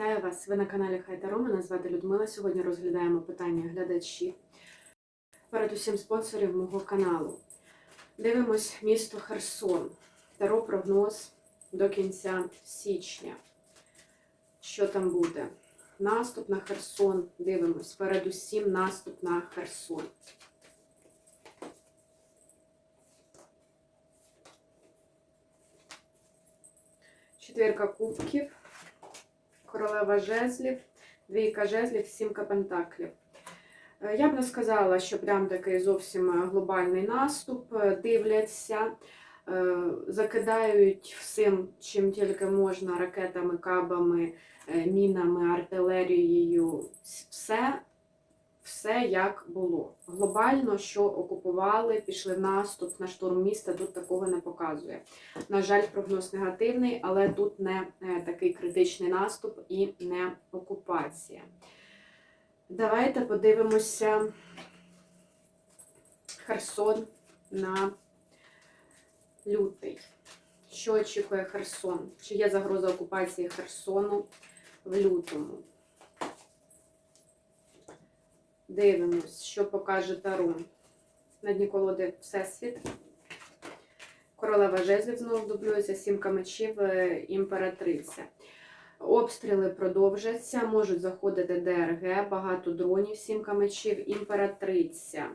Вітаю вас! Ви на каналі Хайтаро. Мене звати Людмила. Сьогодні розглядаємо питання глядачів. Передусім спонсорів мого каналу. Дивимось місто Херсон. Таро прогноз до кінця січня. Що там буде? Наступ на Херсон. Дивимось. Передусім наступ на Херсон. Четвірка кубків, королева жезлів, двійка жезлів, сімка пентаклів. Е, Я б не сказала, що прям такий зовсім глобальний наступ. Е, Дивляться, е, закидають всім, чим тільки можна, ракетами, кабами, е, мінами, артилерією. Все, все як було. Глобально, що окупували, пішли в наступ на штурм міста, тут такого не показує. На жаль, прогноз негативний, але тут не е, такий критичний наступ і не окупація. Давайте подивимося Херсон на лютий. Що очікує Херсон? Чи є загроза окупації Херсону в лютому? Дивимось, що покаже Таро. На дні колоди Всесвіт. Королева жезлів знову дублюється, сімка мечів, е, імператриця. Обстріли продовжаться, можуть заходити ДРГ, багато дронів, сімка мечів, імператриця.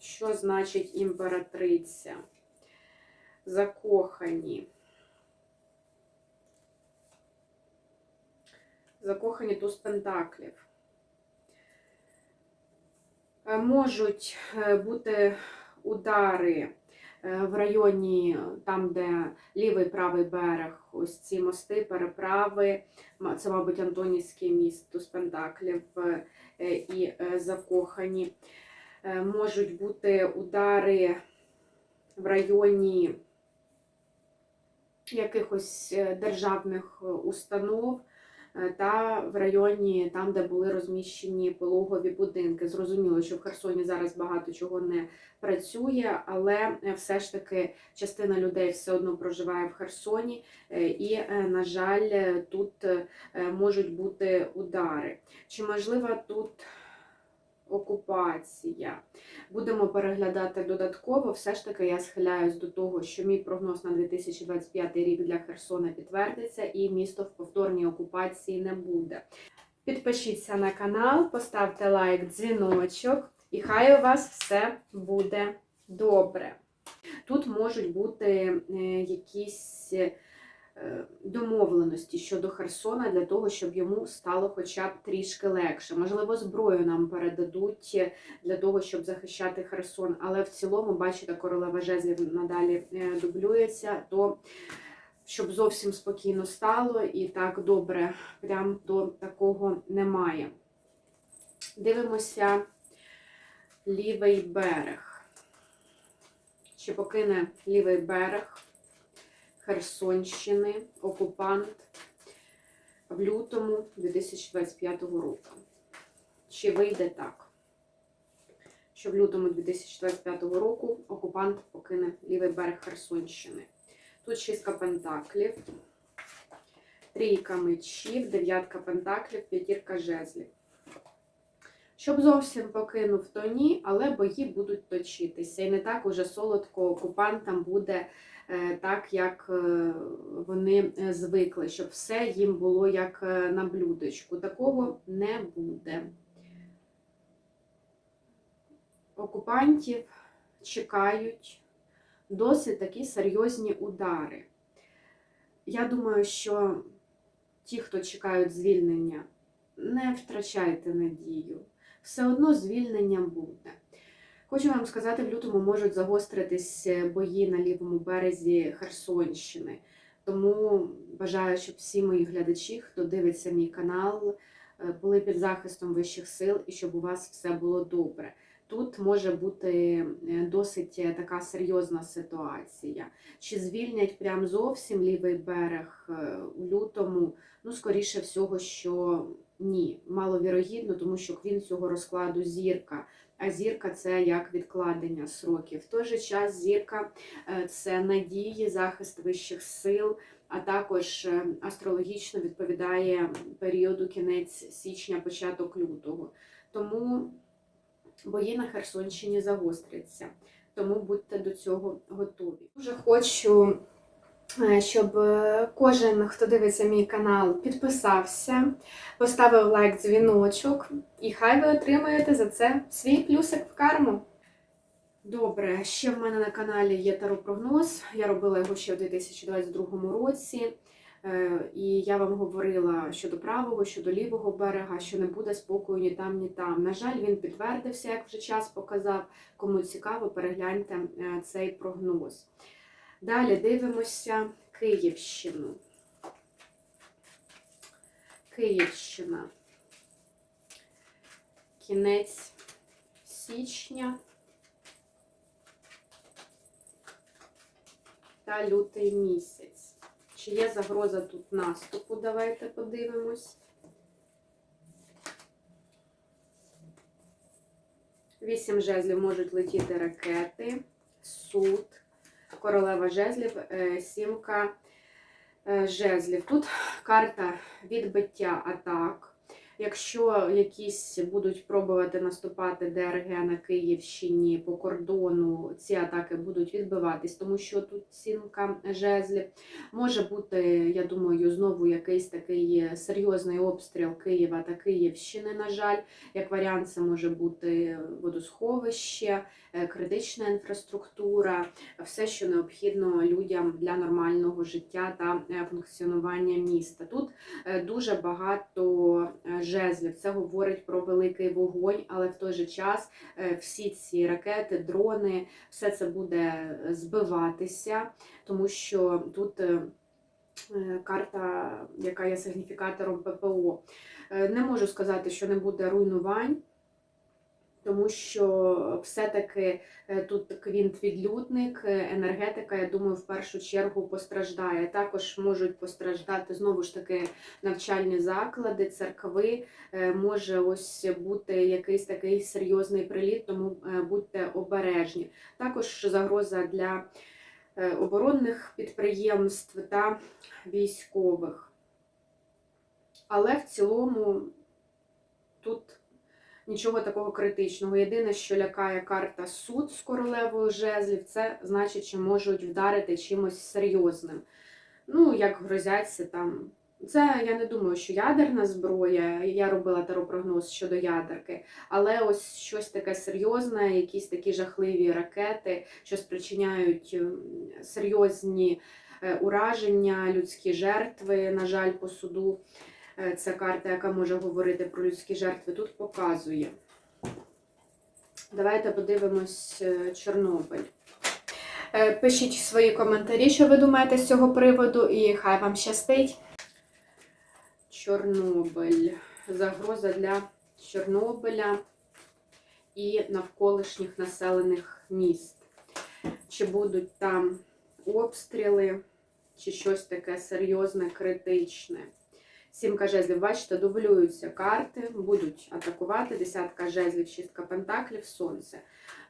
Що значить імператриця? Закохані. Закохані туз пентаклів. Е, Можуть е, бути удари е, в районі, там, де лівий правий берег, ось ці мости, переправи. Це, мабуть, Антонівський міст туз пентаклів е, і закохані. Можуть бути удари в районі якихось державних установ та в районі там, де були розміщені пологові будинки. Зрозуміло, що в Херсоні зараз багато чого не працює, але е, все ж таки частина людей все одно проживає в Херсоні, е, і, е, на жаль, е, тут е, можуть бути удари. Чи можлива тут окупація? Будемо переглядати додатково. Все ж таки я схиляюсь до того, що мій прогноз на 2025 рік для Херсона підтвердиться і місто в повторній окупації не буде. Підпишіться на канал, поставте лайк, дзвіночок, і хай у вас все буде добре. Тут можуть бути е, якісь домовленості щодо Херсона для того, щоб йому стало хоча б трішки легше. Можливо, зброю нам передадуть е, для того, щоб захищати Херсон. Але в цілому, бачите, королева жезлів надалі е, дублюється, то щоб зовсім спокійно стало і так добре, прям до такого немає. Дивимося лівий берег. Чи покине лівий берег Херсонщини окупант в лютому 2025 року? Чи вийде так? Що в лютому 2025 року окупант покине лівий берег Херсонщини? Тут шістка пентаклів, трійка мечів, дев'ятка пентаклів, п'ятірка жезлів. Щоб зовсім покинув, то ні, але бої будуть точитися. І не так уже солодко окупантам буде е, так, як е, вони е, звикли, щоб все їм було як на блюдечку. Такого не буде. Окупантів чекають досить такі серйозні удари. Я думаю, що ті, хто чекають звільнення, не втрачайте надію. Все одно звільнення буде. Хочу вам сказати, в лютому можуть загостритись бої на лівому березі Херсонщини. Тому бажаю, щоб всі мої глядачі, хто дивиться мій канал, е, були під захистом вищих сил і щоб у вас все було добре. Тут може бути е, досить е, така серйозна ситуація. Чи звільнять прям зовсім лівий берег у лютому? Ну, скоріше всього, що ні, маловірогідно, тому що квін цього розкладу зірка. А зірка це як відкладення сроків. В той же час зірка е, це надії, захист вищих сил, а також е, астрологічно відповідає періоду кінець січня, початок лютого. Тому бої на Херсонщині загостряться. Тому будьте до цього готові. Дуже хочу, щоб е, кожен, хто дивиться мій канал, підписався, поставив лайк, дзвіночок, і хай ви отримаєте за це свій плюсик в карму. Добре, ще в мене на каналі є таропрогноз. Я робила його ще в 2022 році. Е, І я вам говорила щодо правого, щодо лівого берега, що не буде спокою ні там, ні там. На жаль, він підтвердився, як вже час показав. Кому цікаво, перегляньте е, цей прогноз. Далі дивимося Київщину. Київщина. Кінець січня. та лютий місяць. Чи є загроза тут наступу? Давайте подивимось. Вісім жезлів можуть летіти ракети, суд, королева жезлів, е, сімка е, жезлів. Тут карта відбиття атак. Якщо якісь будуть пробувати наступати ДРГ на Київщині по кордону, ці атаки будуть відбиватись, тому що тут сімка жезлів. Може бути, я думаю, знову якийсь такий серйозний обстріл Києва та Київщини. На жаль, як варіант, це може бути водосховище, критична інфраструктура, все, що необхідно людям для нормального життя та е, функціонування міста. Тут е, дуже багато е, жезлів. Це говорить про великий вогонь, але в той же час е, всі ці ракети, дрони, все це буде збиватися, тому що тут. е, е, Карта, яка є сигніфікатором ППО. Е, Не можу сказати, що не буде руйнувань, тому що все-таки е, тут квінт-відлюдник, е, енергетика, я думаю, в першу чергу постраждає. Також можуть постраждати знову ж таки навчальні заклади, церкви. Е, Може ось бути якийсь такий серйозний приліт, тому будьте обережні. Також загроза для оборонних підприємств та військових. Але в цілому тут нічого такого критичного. Єдине, що лякає карта суд з королевою жезлів, це значить, що можуть вдарити чимось серйозним. Ну, як грозяться там. Це я не думаю, що ядерна зброя. Я робила теропрогноз щодо ядерки, але ось щось таке серйозне, якісь такі жахливі ракети, що спричиняють ем, серйозні е, ураження, людські жертви, на жаль, по суду. Е, Ця карта, яка може говорити про людські жертви, тут показує. Давайте подивимось е, Чорнобиль. Е, Пишіть свої коментарі, що ви думаєте з цього приводу, і хай вам щастить. Чорнобиль. Загроза для Чорнобиля і навколишніх населених міст. Чи будуть там обстріли, чи щось таке серйозне, критичне. Сімка жезлів, бачите, дублюються карти, будуть атакувати. Десятка жезлів, шістка пентаклів, сонце.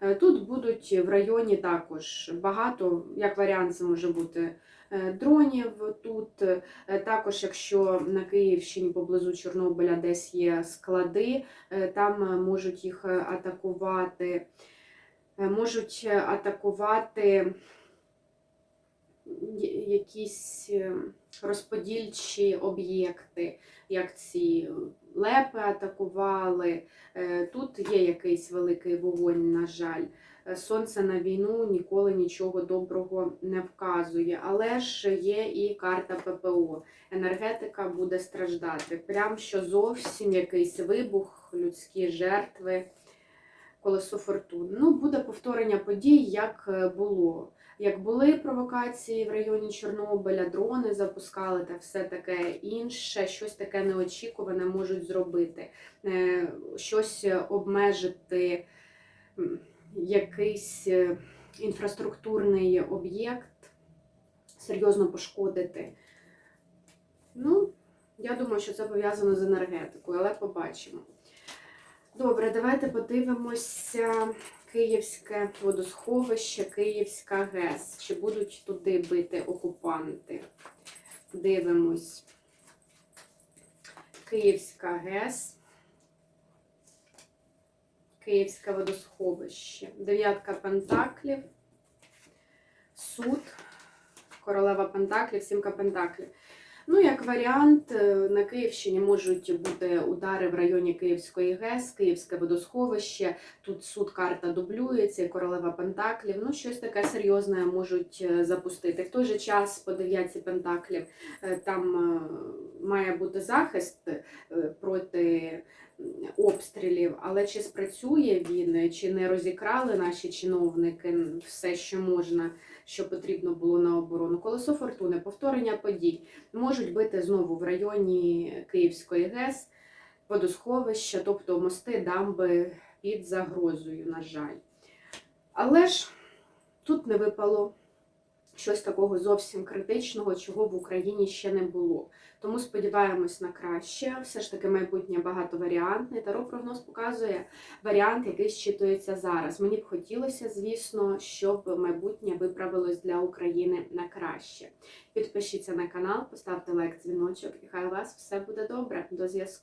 Е, Тут будуть в районі також багато, як варіант, це може бути е, дронів тут. Е, Також, якщо на Київщині поблизу Чорнобиля десь є склади, там можуть їх атакувати. Можуть атакувати якісь е, розподільчі об'єкти, як ці лепи атакували. Е, Тут є якийсь великий вогонь, на жаль. Е, Сонце на війну ніколи нічого доброго не вказує, але ж є і карта ППО. Енергетика буде страждати. Прям що зовсім якийсь вибух, людські жертви, колесо фортун. Ну, буде повторення подій, як е, було. Як були провокації в районі Чорнобиля, дрони запускали та все таке інше, щось таке неочікуване можуть зробити, Е, щось обмежити, якийсь е, інфраструктурний об'єкт, серйозно пошкодити. Ну, я думаю, що це пов'язано з енергетикою, але побачимо. Добре, давайте подивимося Київське водосховище, Київська ГЕС. Чи будуть туди бити окупанти? Дивимось. Київська ГЕС. Київське водосховище. Дев'ятка пентаклів. Суд. Королева Пентаклів, сімка Пентаклів. Ну, як варіант, е, на Київщині можуть бути удари в районі Київської ГЕС, Київське водосховище. Тут суд карта дублюється, королева Пентаклів. Ну, щось таке серйозне можуть е, запустити. В той же час по дев'ятці Пентаклів е, там має бути захист проти обстрілів, але чи спрацює він, чи не розікрали наші чиновники все, що можна, що потрібно було на оборону. Колесо фортуни, повторення подій можуть бити знову в районі Київської ГЕС, водосховища, тобто мости, дамби під загрозою, на жаль. Але ж тут не випало щось такого зовсім критичного, чого в Україні ще не було. Тому сподіваємось на краще. Все ж таки майбутнє багатоваріантне. Таро прогноз показує варіант, який щитується зараз. Мені б хотілося, звісно, щоб майбутнє виправилось для України на краще. Підпишіться на канал, поставте лайк, дзвіночок, і хай у вас все буде добре. До зв'язку.